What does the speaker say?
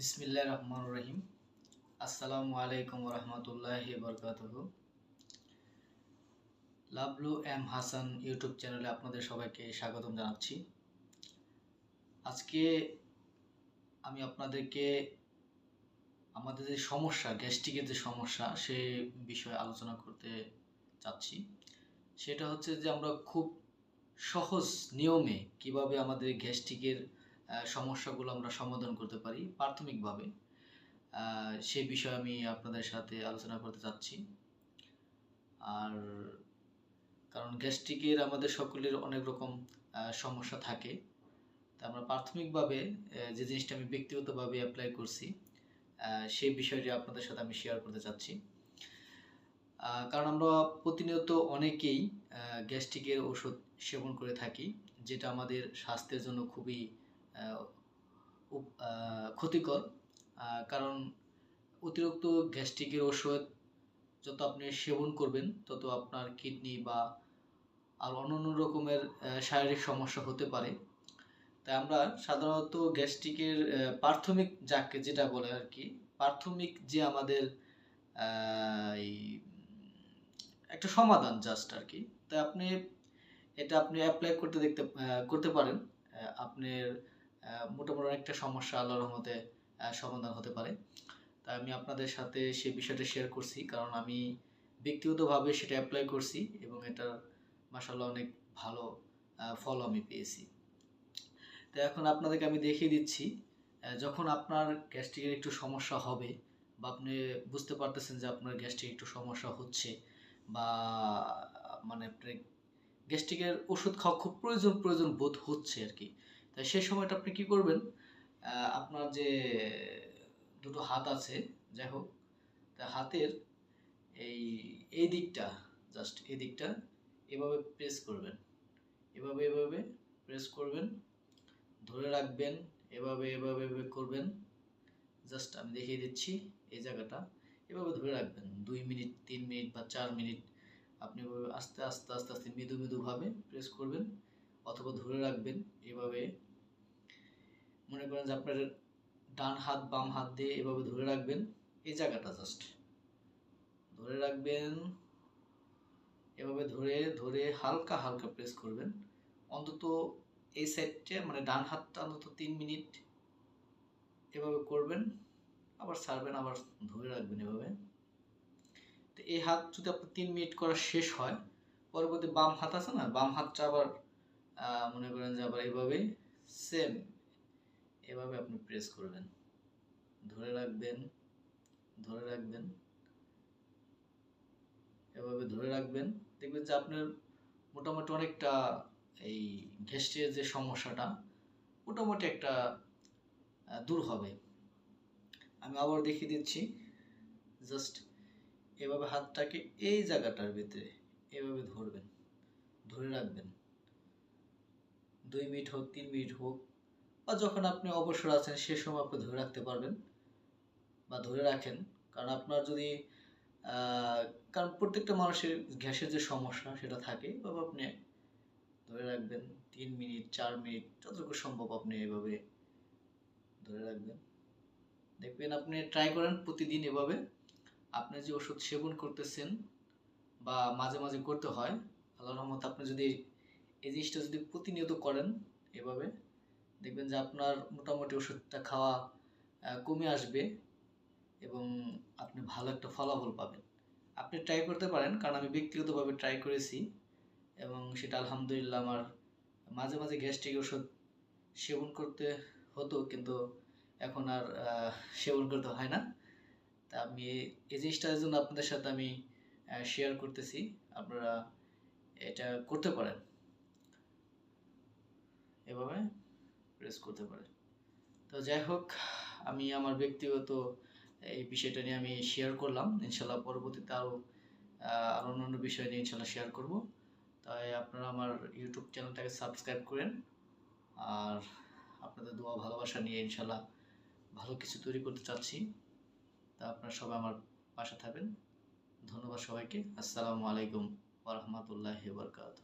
বিসমিল্লাহ রহমান রহিম আসসালামু আলাইকুম রহমতুল্লাহ বরকাতহ লাভলু এম হাসান ইউটিউব চ্যানেলে আপনাদের সবাইকে স্বাগতম জানাচ্ছি। আজকে আমি আপনাদেরকে আমাদের যে সমস্যা, গ্যাস্ট্রিকের যে সমস্যা, সে বিষয়ে আলোচনা করতে চাচ্ছি। সেটা হচ্ছে যে আমরা খুব সহজ নিয়মে কীভাবে আমাদের গ্যাস্ট্রিকের সমস্যাগুলো আমরা সমাধান করতে পারি প্রাথমিকভাবে। সেই বিষয়ে আমি আপনাদের সাথে আলোচনা করতে চাচ্ছি। আর কারণ গ্যাস্ট্রিকের আমাদের সকলের অনেক রকম সমস্যা থাকে। তা আমরা প্রাথমিকভাবে যে জিনিসটা আমি ব্যক্তিগতভাবে অ্যাপ্লাই করছি সেই বিষয়টি আপনাদের সাথে আমি শেয়ার করতে চাচ্ছি। কারণ আমরা প্রতিনিয়ত অনেকেই গ্যাস্ট্রিকের ওষুধ সেবন করে থাকি, যেটা আমাদের স্বাস্থ্যের জন্য খুবই ক্ষতিকর। কারণ অতিরিক্ত গ্যাস্ট্রিকের ওষুধ যত আপনি সেবন করবেন, তত আপনার কিডনি বা আর অন্যান্য রকমের শারীরিক সমস্যা হতে পারে। তাই আমরা সাধারণত গ্যাস্ট্রিকের প্রাথমিক যাকে যেটা বলে আর কি, প্রাথমিক যে আমাদের এই একটা সমাধান জাস্ট আর কি। তাই আপনি, এটা আপনি অ্যাপ্লাই করতে দেখতে করতে পারেন। আপনার মোটামুটি একটা সমস্যা আল্লাহর রহমতে সমাধান হতে পারে। তাই আমি আপনাদের সাথে সেই বিষয়টা শেয়ার করছি, কারণ আমি ব্যক্তিগতভাবে সেটা অ্যাপ্লাই করছি এবং এটার মাসাল্লাহ অনেক ভালো ফল আমি পেয়েছি। তো এখন আপনাদেরকে আমি দেখিয়ে দিচ্ছি যখন আপনার গ্যাস্ট্রিকের একটু সমস্যা হবে বা আপনি বুঝতে পারতেছেন যে আপনার গ্যাস্ট্রিক একটু সমস্যা হচ্ছে বা মানে গ্যাস্ট্রিকের ওষুধ খাওয়া খুব প্রয়োজন প্রয়োজন বোধ হচ্ছে আর কি তাই সেই সময়টা আপনি কি করবেন? আপনার যে দুটো হাত আছে, যাই হোক, তা হাতের এই এই দিকটা জাস্ট এই দিকটা, এভাবে প্রেস করবেন। এভাবে এভাবে প্রেস করবেন, ধরে রাখবেন, এভাবে এভাবে এভাবে করবেন। জাস্ট আমি দেখিয়ে দিচ্ছি এই জায়গাটা। এভাবে ধরে রাখবেন। দুই মিনিট, তিন মিনিট বা চার মিনিট আপনি আস্তে আস্তে আস্তে আস্তে, মৃদু, মৃদুভাবে প্রেস করবেন। অথবা ধরে রাখবেন, এভাবে মনে করেন যে আপনার ডান হাত, বাম হাত দিয়ে এভাবে ধরে রাখবেন। এই জায়গাটা জাস্ট ধরে রাখবেন। এভাবে ধরে ধরে হালকা হালকা প্রেস করবেন। অন্তত এই সাইডটা মানে ডান হাতটা অন্তত তিন মিনিট এভাবে করবেন। আবার ছাড়বেন, আবার ধরে রাখবেন এভাবে। তো এই হাত যদি আপনার তিন মিনিট করা শেষ হয়, পরবর্তী বাম হাত আছে না, বাম হাতটা আবার মনে করেন যে আবার এভাবে সেম এভাবে আপনি প্রেস করবেন। ধরে রাখবেন ধরে রাখবেন, এভাবে ধরে রাখবেন। দেখবেন যে আপনার মোটামুটি অনেকটা এই গ্যাস্ট্রিকের যে সমস্যাটা, মোটামুটি একটা দূর হবে। আমি আবার দেখিয়ে দিচ্ছি জাস্ট এভাবে হাতটাকে এই জায়গাটার ভিতরে এভাবে ধরবেন, ধরে রাখবেন। দুই মিনিট হোক, তিন মিনিট হোক বা যখন আপনি অবসর আছেন, সে সময় আপনি ধরে রাখতে পারবেন বা ধরে রাখেন। কারণ আপনার যদি কারণ প্রত্যেকটা মানুষের গ্যাসের যে সমস্যা সেটা থাকে, এভাবে আপনি ধরে রাখবেন। তিন মিনিট, চার মিনিট, যতটুকু সম্ভব আপনি এভাবে ধরে রাখবেন। দেখবেন আপনি ট্রাই করেন প্রতিদিন এভাবে। আপনি যে ওষুধ সেবন করতেছেন বা মাঝে মাঝে করতে হয়, আল্লাহর রহমত আপনি যদি এই জিনিসটা যদি প্রতিনিয়ত করেন এভাবে দেখবেন যে আপনার মোটামুটি ওষুধটা খাওয়া কমে আসবে এবং আপনি ভালো একটা ফলাফল পাবেন। আপনি ট্রাই করতে পারেন, কারণ আমি ব্যক্তিগতভাবে ট্রাই করেছি এবং সেটা আলহামদুলিল্লাহ আমার মাঝে মাঝে গ্যাস্ট্রিক ওষুধ সেবন করতে হতো, কিন্তু এখন আর সেবন করতে হয় না। তা আমি এই- জিনিসটার জন্য আপনাদের সাথে আমি শেয়ার করতেছি, আপনারা এটা করতে পারেন। এভাবে প্রেস করতে পারেন তো যাই হোক, আমি আমার ব্যক্তিগত এই বিষয়টা নিয়ে আমি শেয়ার করলাম। ইনশাল্লাহ পরবর্তীতে আরও আর অন্যান্য বিষয় নিয়ে ইনশাল্লাহ শেয়ার করব। তাই আপনারা আমার ইউটিউব চ্যানেলটাকে সাবস্ক্রাইব করেন। আর আপনাদের দোয়া, ভালোবাসা নিয়ে ইনশাল্লাহ ভালো কিছু তৈরি করতে চাচ্ছি। তা আপনারা সবাই আমার পাশে থাকবেন। ধন্যবাদ সবাইকে। আসসালামু আলাইকুম ওরহমতুল্লাহ বরকাত